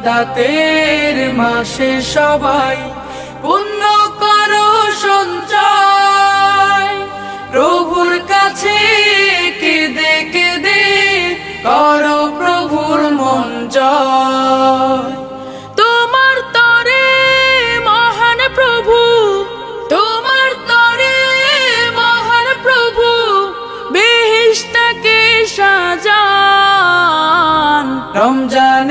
ইবাদাতের মাসে সবাই পুণ্য করো সঞ্চয়। প্রভুর কাছে কেঁদে কেঁদে করো প্রভুর মন তোমার তরে মহান প্রভু, তোমার মহান প্রভু রমজান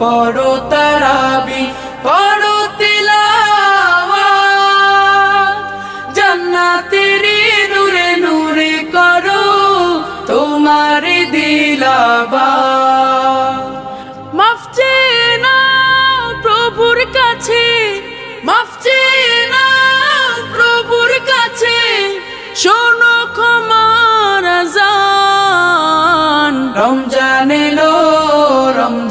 পড়ো তারাবি পড়ো তিলাওয়া জান্নাতের নূরে নূরে করো তোমার দিলাবা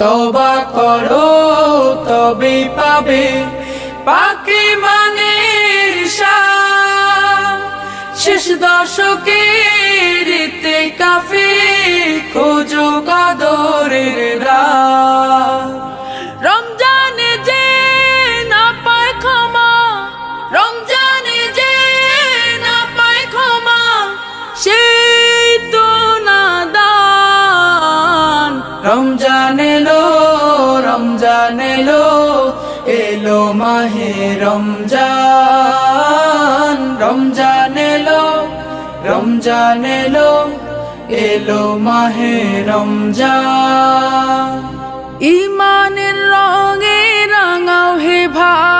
তবা করো তবে পাবে পাকি মানে শেষ দশকের রীতি কাফে খোঁজো কদরের রাত। রমজানে যে না ক্ষমা, রমজানে যে না ক্ষমা তো নাদান রমজান রমজান রমজান এলো রমজান এলো এলো মাহে রমজান। ইমানের রঙে রাঙাও হে ভাই।